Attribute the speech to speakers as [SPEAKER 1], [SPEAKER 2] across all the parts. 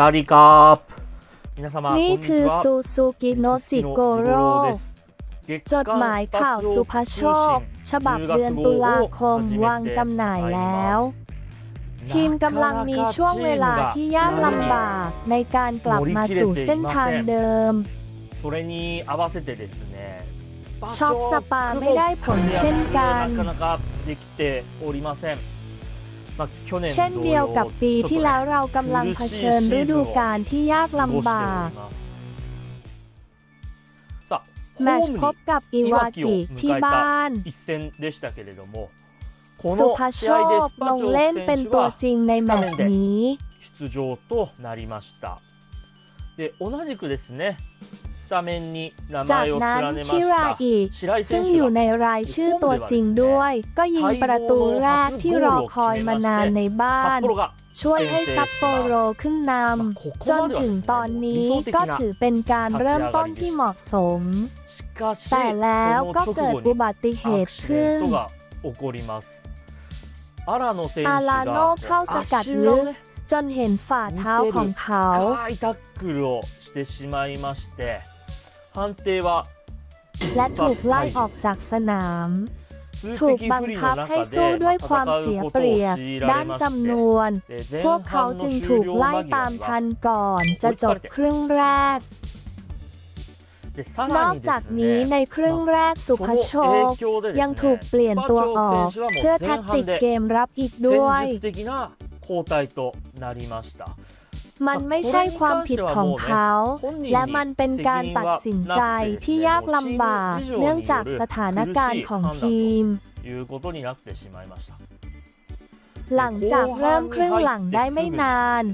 [SPEAKER 1] สวัสดีครับ
[SPEAKER 2] นี่คือซูซูกิโนจิโกโร่จดหมายข่าวสุภาโชค ฉบับเดือนตุลาคมวางจำหน่ายแล้ว ทีมกำลังมีช่วงเวลาที่ยากลำบาก ในการกลับมาสู่เส้นทางเดิมช็อปสปาไม่ได้ผลเช่นกัน เช่นเดียวกับปีที่แล้ว
[SPEAKER 1] ちょっ
[SPEAKER 2] เรากำลังเผชิญฤดูกาลที่ยาก
[SPEAKER 1] とね
[SPEAKER 2] ลำบาก
[SPEAKER 1] 過ごしておりますさあ
[SPEAKER 2] แมตช์พบกับอิวากิที่บ้าน
[SPEAKER 1] 一戦でしたけれどもこ
[SPEAKER 2] สุ
[SPEAKER 1] の
[SPEAKER 2] ภาโช
[SPEAKER 1] 試合で
[SPEAKER 2] ค
[SPEAKER 1] スパ
[SPEAKER 2] ล
[SPEAKER 1] チ
[SPEAKER 2] ง
[SPEAKER 1] ョ
[SPEAKER 2] เล่น
[SPEAKER 1] フ
[SPEAKER 2] เป็น
[SPEAKER 1] 選手
[SPEAKER 2] ตัว
[SPEAKER 1] は
[SPEAKER 2] จริงในแมตช์นี้
[SPEAKER 1] 出場となりましたで同じくですね จา
[SPEAKER 2] จากนั้นชิราอีซึ่งอยู่ในรายชื่อตัวจริงด้วย ก็ยิงประตูแรกที่รอคอยมานานในบ้าน ช่วยให้ซัปโปโรขึ้นนำจนถึงตอนนี้ก็ถือเป็นการเริ่มต้นที่เหมาะสม แต่แล้วก็เกิดอุบัติเหตุขึ้นอาราโนเข้าสกัดลึกจนเห็นฝ่าเท้าของเขา
[SPEAKER 1] 判定は
[SPEAKER 2] และถูกไล่ออกจากสนาม
[SPEAKER 1] 数
[SPEAKER 2] ถูก
[SPEAKER 1] 的
[SPEAKER 2] บัง
[SPEAKER 1] 不利
[SPEAKER 2] คับ
[SPEAKER 1] の
[SPEAKER 2] ให้
[SPEAKER 1] 中
[SPEAKER 2] สู้
[SPEAKER 1] で
[SPEAKER 2] ด้วย
[SPEAKER 1] まあ
[SPEAKER 2] ความ
[SPEAKER 1] 戦
[SPEAKER 2] เสีย
[SPEAKER 1] うこ
[SPEAKER 2] เป
[SPEAKER 1] とを
[SPEAKER 2] รียบ
[SPEAKER 1] 強い
[SPEAKER 2] ด้า
[SPEAKER 1] ら
[SPEAKER 2] น
[SPEAKER 1] れまし
[SPEAKER 2] จำน
[SPEAKER 1] て
[SPEAKER 2] วน
[SPEAKER 1] で前
[SPEAKER 2] พวกเขา
[SPEAKER 1] 半の
[SPEAKER 2] จึง
[SPEAKER 1] 終
[SPEAKER 2] ถูก
[SPEAKER 1] 了
[SPEAKER 2] ไล่
[SPEAKER 1] 間
[SPEAKER 2] ตาม
[SPEAKER 1] 際
[SPEAKER 2] ทั
[SPEAKER 1] に
[SPEAKER 2] นก่อน จะจบครึ่งแรก
[SPEAKER 1] でさ
[SPEAKER 2] นอ
[SPEAKER 1] ら
[SPEAKER 2] ก
[SPEAKER 1] にで
[SPEAKER 2] จาก
[SPEAKER 1] す
[SPEAKER 2] นี้ใน
[SPEAKER 1] ね
[SPEAKER 2] ครึ่งแรกสุภโชค ยังถูกเปลี่ยนตัวออก เพื่อแทคติกเกมรับอีกด้วย มันไม่ใช่ความผิดของเขา และมันเป็นการตัดสินใจที่ยากลำบาก เนื่องจากสถานการณ์ของทีมหลังจากเริ่มครึ่งหลังได้ไม่นาน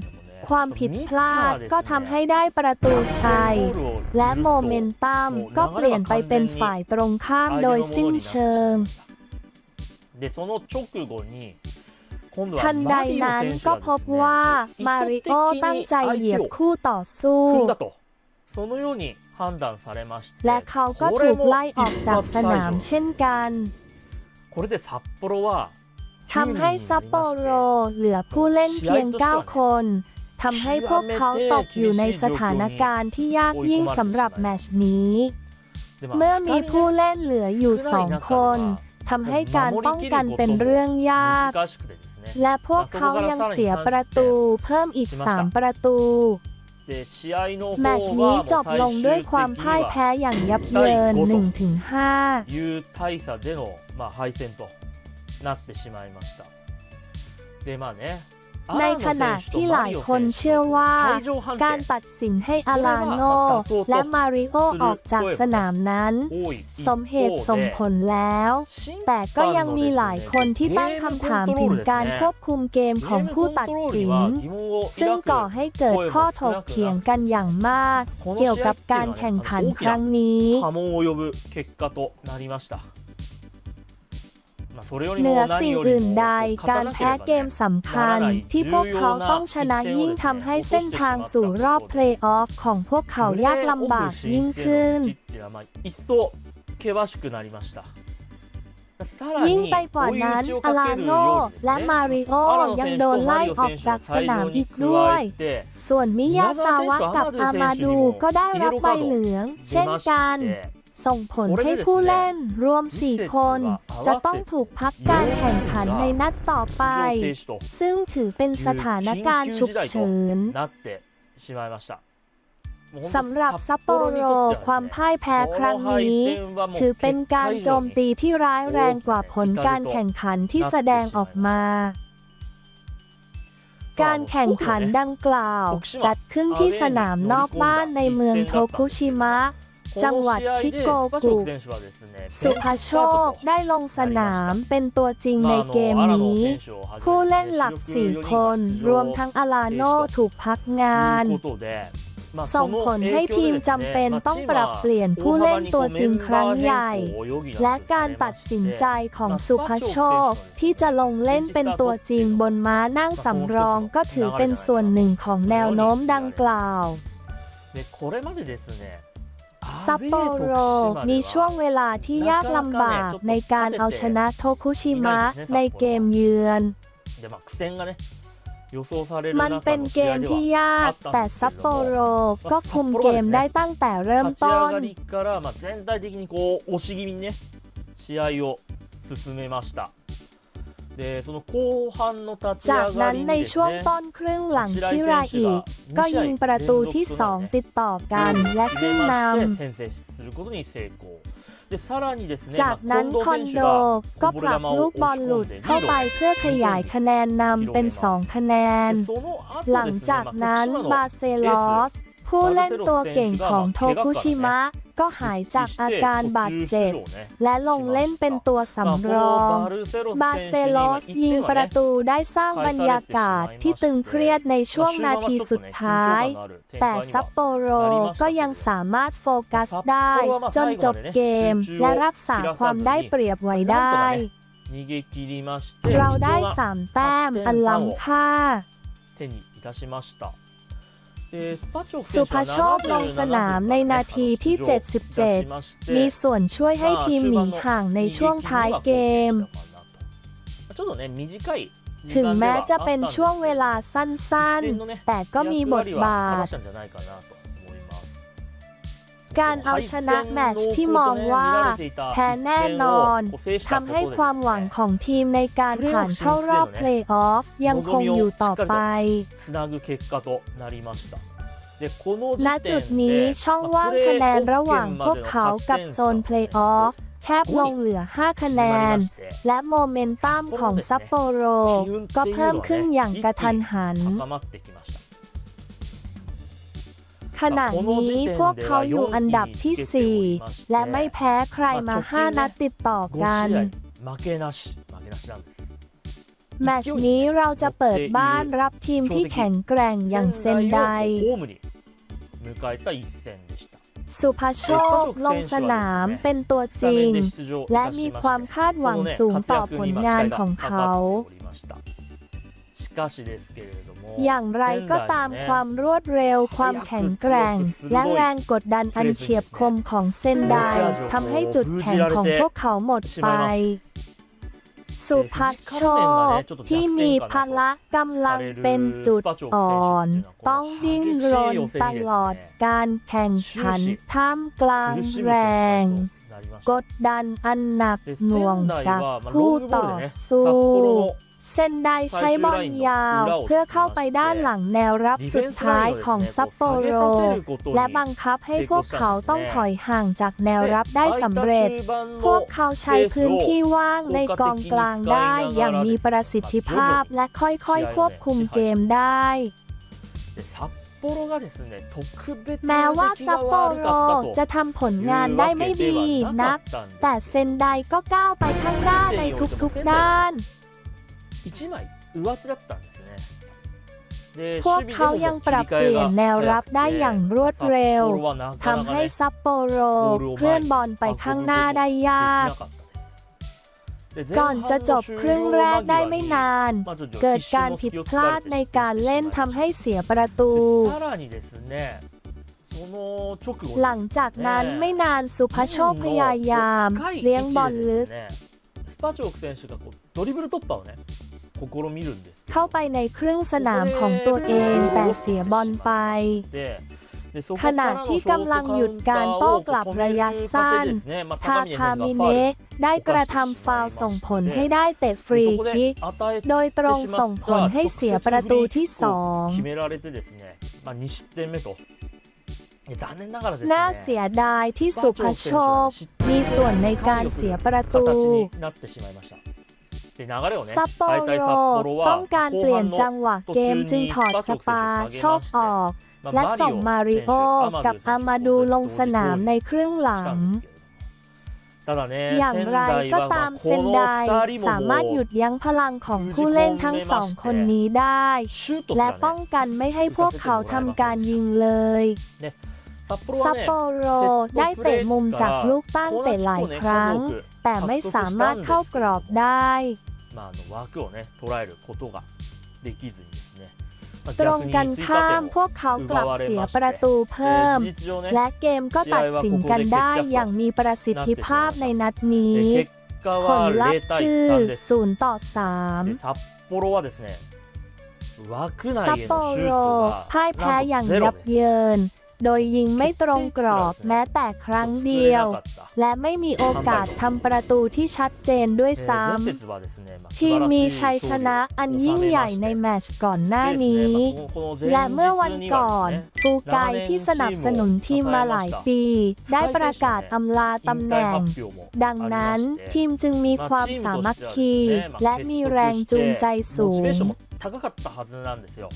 [SPEAKER 2] ความผิดพลาดก็ทำให้ได้ประตูชัย และโมเมนตัมก็เปลี่ยนไปเป็นฝ่ายตรงข้ามโดยสิ้นเชิง ทันใดนั้นก็พบว่ามาริโอตั้งใจเหยียบคู่ต่อสู้และเขาก็ถูกไล่ออกจากสนามเช่นกันทำให้ซัปโปโรเหลือผู้เล่นเพียง 9 คนทำให้พวกเขาตกอยู่ในสถานการณ์ที่ยากยิ่งสำหรับแมชนี้ เมื่อมีผู้เล่นเหลืออยู่สองคนทำให้การป้องกันเป็นเรื่องยาก และพวกเขายังเสียประตูเพิ่มอีก 3 ประตู แมตช์นี้จบลงด้วยความพ่ายแพ้อย่างยับเยิน
[SPEAKER 1] 1ถึง5
[SPEAKER 2] ในขณะที่หลายคนเชื่อว่า การตัดสินให้อาลาโนและมาริโอออกจากสนามนั้น สมเหตุสมผลแล้ว แต่ก็ยังมีหลายคนที่ตั้งคำถามถึงการควบคุมเกมของผู้ตัดสิน ซึ่งก่อให้เกิดข้อถกเถียงกันอย่างมาก เกี่ยวกับการแข่งขันครั้งนี้ เหนือสิ่งอื่นใดการแพ้เกมสำคัญ ที่พวกเขาต้องชนะยิ่งทำให้เส้นทางสู่รอบเพลย์ออฟของพวกเขายากลำบากยิ่งขึ้นยิ่งไปกว่านั้นอลาโนและมาริโอยังโดนไล่ออกจากสนามอีกด้วย ส่วนมิยาซาวะกับอามาดูก็ได้รับใบเหลือง เช่นกัน ส่งผลให้ผู้เล่นรวม 4 คน จะต้องถูกพักการแข่งขันในนัดต่อไป ซึ่งถือเป็นสถานการณ์ฉุกเฉินสำหรับซัปโปโร ความพ่ายแพ้ครั้งนี้ ถือเป็นการโจมตีที่ร้ายแรงกว่าผลการแข่งขันที่แสดงออกมา การแข่งขันดังกล่าว จัดขึ้นที่สนามนอกบ้านในเมืองโทคุชิมะ จังหวัดชิโกกุสุภโชคได้ลงสนามเป็นตัวจริงในเกมนี้ ผู้เล่นหลัก4คน รวมทั้งอาลาโนถูกพักงานส่งผลให้ทีมจำเป็นต้องปรับเปลี่ยนผู้เล่นตัวจริงครั้งใหญ่ และการตัดสินใจของสุภโชค ที่จะลงเล่นเป็นตัวจริงบนม้านั่งสำรองก็ถือเป็นส่วนหนึ่งของแนวโน้มดังกล่าว ซัปโปโรมีช่วงเวลาที่ยากลำบากในการเอาชนะโทคุชิมะในเกมเยือน
[SPEAKER 1] でまあ苦戦がね 予想される
[SPEAKER 2] มัน
[SPEAKER 1] 中
[SPEAKER 2] เป็น
[SPEAKER 1] の
[SPEAKER 2] เก
[SPEAKER 1] 試合
[SPEAKER 2] ม
[SPEAKER 1] で
[SPEAKER 2] ที่
[SPEAKER 1] はい า
[SPEAKER 2] ก แต่ซัปโปโรก็คุมเกมได้ตั้งแต่เริ่ม
[SPEAKER 1] 立ち
[SPEAKER 2] ต้น
[SPEAKER 1] 上がりから、まあ、全体的にこう押し気味にね試合を進めましたでその後半の立ち
[SPEAKER 2] จากนั้นในช่วงต้นครึ่งหลังชิราอิก็ยิงประตูที่สองติดต่อกันและขึ้นนำจากนั้นคอนโดก็ป
[SPEAKER 1] รับ
[SPEAKER 2] ลูกบอลหลุดเข้าไปเพื่อขยายคะแนนนำเป็น 2 คะแนน หลังจากนั้นบาเซลอสผู้เล่นตัวเก่งของโทคุชิมะ ก็หายจากอาการบาดเจ็บ และลงเล่นเป็นตัวสำรอง บาเซโลสยิงประตูได้สร้างบรรยากาศที่ตึงเครียดในช่วงนาทีสุดท้าย แต่ซัปโปโรก็ยังสามารถโฟกัสได้ จนจบเกม และรักษาความได้เปรียบไว้ได้ เราได้
[SPEAKER 1] สา
[SPEAKER 2] มแต้มอันล้ำค่า สุภโชคลงสนามในนาทีที่ 77 มีส่วนช่วยให้ทีมหนีห่างในช่วงท้ายเกม ถึงแม้จะเป็นช่วงเวลาสั้นๆ แต่ก็มีบทบาท การเอาชนะแมตช์ที่มองว่าแพ้แน่นอนทำให้ความหวังของทีมในการผ่านเข้ารอบเพลย์ออฟยังคงอยู่ต่อไปณจุดนี้ช่องว่างคะแนนระหว่างพวกเขากับโซนเพลย์ออฟแทบลงเหลือ 5 คะแนน และโมเมนตัมของซัปโปโรก็เพิ่มขึ้นอย่างกระทันหัน ขณะนี้พวกเขาอยู่อันดับที่ 4 และไม่แพ้ใครมา 5 นัดติดต่อกันแมตช์นี้เราจะเปิดบ้านรับทีมที่แข็งแกร่งอย่างเซนได สุภาโชคลงสนามเป็นตัวจริง และมีความคาดหวังสูงต่อผลงานของเขา
[SPEAKER 1] かしですけれども
[SPEAKER 2] อย่างไรก็ตามความรวดเร็ว ความแข็งแกร่ง และแรงกดดันอันเฉียบคมของเซนไดทำให้จุดแข็งของพวกเขาหมดไป สุภัชโชคที่มีพละกำลังเป็นจุดอ่อน ต้องดิ้นรนตลอดการแข่งขันท่ามกลางแรง กดดันอันหนักหน่วงจากคู่ต่อสู้ เซนไดใช้บอลยาว เพื่อเข้าไปด้านหลังแนวรับสุดท้ายของซัปโปโร และบังคับให้พวกเขาต้องถอยห่างจากแนวรับได้สำเร็จ พวกเขาใช้พื้นที่ว่างในกองกลางได้อย่างมีประสิทธิภาพและค่อยๆ ควบคุมเกมได้แม้ว่าซัปโปโรจะทำผลงานได้ไม่ดีนัก แต่เซนไดก็ก้าวไปข้างหน้าในทุกๆด้าน
[SPEAKER 1] 1枚上手だったんですねで
[SPEAKER 2] พวกเขายังปรับเปลี่ยนแนวรับได้อย่างรวดเร็ว ทำให้ซัปโปโรเคลื่อนบอลไปข้างหน้าได้ยาก ก่อนจะจบครึ่งแรกได้ไม่นาน เกิดการผิดพลาดในการเล่นทำให้เสียประตู
[SPEAKER 1] さらにですねその直後
[SPEAKER 2] หลังจากนั้นไม่นานสุภโชคพยายาม เลี้ยงบอลลึก
[SPEAKER 1] スパチョーク選手がこうドリブル突破をね試みるんですけど
[SPEAKER 2] เข้าไปในครึ่งสนามของตัวเองแต่เสียบอลไป
[SPEAKER 1] ででそこ
[SPEAKER 2] ขณะที่กำลังหยุดการโต้กลับระยะสั้น ทาคามิเนะได้กระทำฟาวล์ส่งผลให้ได้เตะฟรีคิก โดยตรงส่งผลให้เสียประตูที่สอง
[SPEAKER 1] 決められてですね、まあ、2失点目とで残念ながらですね
[SPEAKER 2] น่าเสียดายที่สุภโชค มีส่วนในการเสียประตู ซัปโปโรต้องการเปลี่ยนจังหวะเกมจึงถอดสปาชอบออก และส่งมาริโอกับอามาดูลงสนามในเครื่องหลังอย่างไรก็ตามเซนไดสามารถหยุดยั้งพลังของผู้เล่นทั้งสองคนนี้ได้ และป้องกันไม่ให้พวกเขาทำการยิงเลย ซัปโปโรได้เตะมุมจากลูกตั้งเตะหลายครั้ง แต่ไม่สามารถเข้ากรอบได้ตรงกันข้ามพวกเขากลับเสียประตูเพิ่ม และเกมก็ตัดสินกันได้อย่างมีประสิทธิภาพในนัดนี้ผลลัพธ์คือ0ต่อ
[SPEAKER 1] 3
[SPEAKER 2] ซัปโปโรพ่ายแพ้อย่างยับเยิน โดยยิงไม่ตรงกรอบแม้แต่ครั้งเดียว
[SPEAKER 1] 作れなかった
[SPEAKER 2] และไม่มีโอกาสทำประตูที่ชัดเจนด้วย
[SPEAKER 1] えー
[SPEAKER 2] ซ้
[SPEAKER 1] 前節はですねまあ ำ
[SPEAKER 2] ทีมมีชัยชนะอันยิ่งใหญ่ในแมตช์ก่อนหน้านี้ และเมื่อวันก่อน ฟูไกที่สนับสนุนทีมมาหลายปี ได้ประกาศอำลาตำแหน่ง ดังนั้นทีมจึงมีความสามัคคี และมีแรงจูงใจสูง
[SPEAKER 1] 高かったはずなんですよ。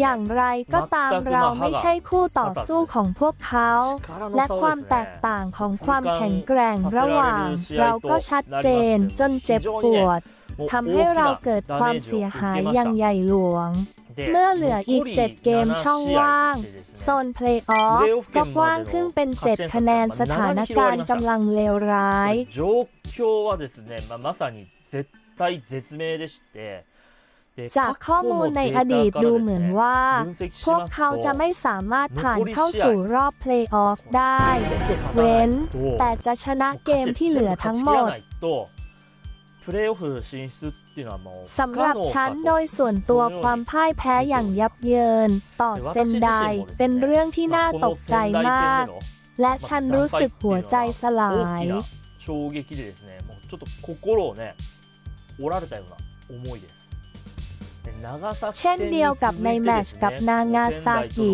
[SPEAKER 2] อย่างไรก็ตามเราไม่ใช่คู่ต่อสู้ของพวกเขา และความแตกต่างของความแข็งแกร่งระหว่าง เราก็ชัดเจนจนเจ็บปวดทำให้เราเกิดความเสียหายอย่างใหญ่หลวง เมื่อเหลืออีก 7 เกมช่องว่าง โซนเพลย์ออฟก็กว้างขึ้นเป็น 7 คะแนนสถานการณ์กำลังเลวร้าย
[SPEAKER 1] 状況はですね、まあ、まさに絶対絶命でしてで
[SPEAKER 2] จากข้อมูลในอดีตดูเหมือนว่า พวกเขาจะไม่สามารถผ่านเข้าสู่รอบเพลย์ออฟได้ เว้น แต่จะชนะเกมที่เหลือทั้งหมดสำหรับฉันโดยส่วนตัวความพ่ายแพ้อย่างยับเยิน ต่อเซนไดเป็นเรื่องที่น่าตกใจมาก และฉันรู้สึกหัวใจสลาย
[SPEAKER 1] 衝撃でですね、もうちょっと心をね、折られたような思いです。
[SPEAKER 2] เช่นเดียวกับในแมชกับนางาซากิ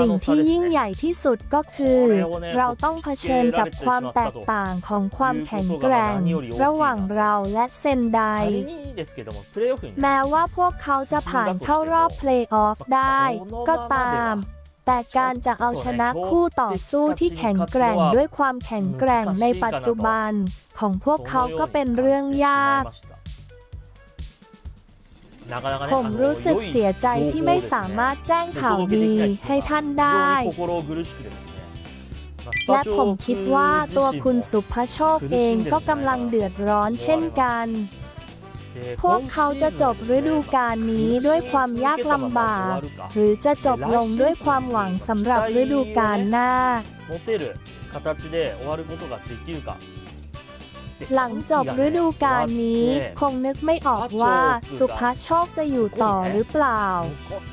[SPEAKER 2] สิ่งที่ยิ่งใหญ่ที่สุดก็คือ เราต้องเผชิญกับความแตกต่างของความแข็งแกร่ง ระหว่างเราและเซนไดแม้ว่าพวกเขาจะผ่านเข้ารอบเพลย์ออฟได้ ก็ตามแต่การจะเอาชนะคู่ต่อสู้ที่แข็งแกร่งด้วยความแข็งแกร่งในปัจจุบัน ของพวกเขาก็เป็นเรื่องยาก ผมรู้สึกเสียใจที่ไม่สามารถแจ้งข่าวดีให้ท่านได้ และผมคิดว่าตัวคุณสุภโชคเองก็กำลังเดือดร้อนเช่นกัน พวกเขาจะจบฤดูกาลนี้ด้วยความยากลำบาก หรือจะจบลงด้วยความหวังสำหรับฤดูกาลหน้า หลังจบฤดูกาลนี้ คงนึกไม่ออกว่าสุภโชคจะอยู่ต่อหรือเปล่า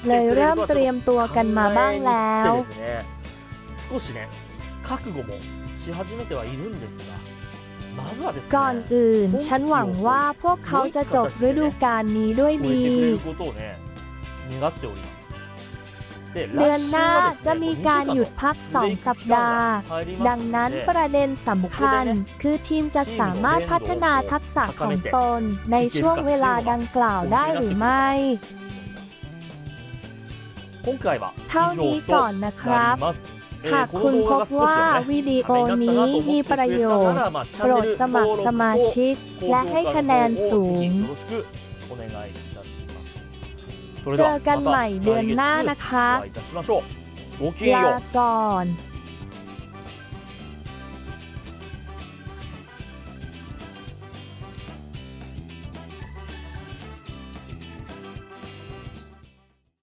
[SPEAKER 2] เลยเริ่มเตรียมตัวกันมาบ้างแล้วก่อนอื่น ฉันหวังว่าพวกเขาจะจบฤดูกาลนี้ด้วยดี เดือนหน้าจะมีการหยุดพักสองสัปดาห์ ดังนั้นประเด็นสำคัญ คือทีมจะสามารถพัฒนาทักษะของตน ในช่วงเวลาดังกล่าวได้หรือไม่เท่านี้ก่อนนะครับ หากคุณพบว่าวิดีโอนี้มีประโยชน์ โปรดสมัครสมาชิก และให้คะแนนสูง เจอกันใหม่เดือนหน้านะคะลาก่อน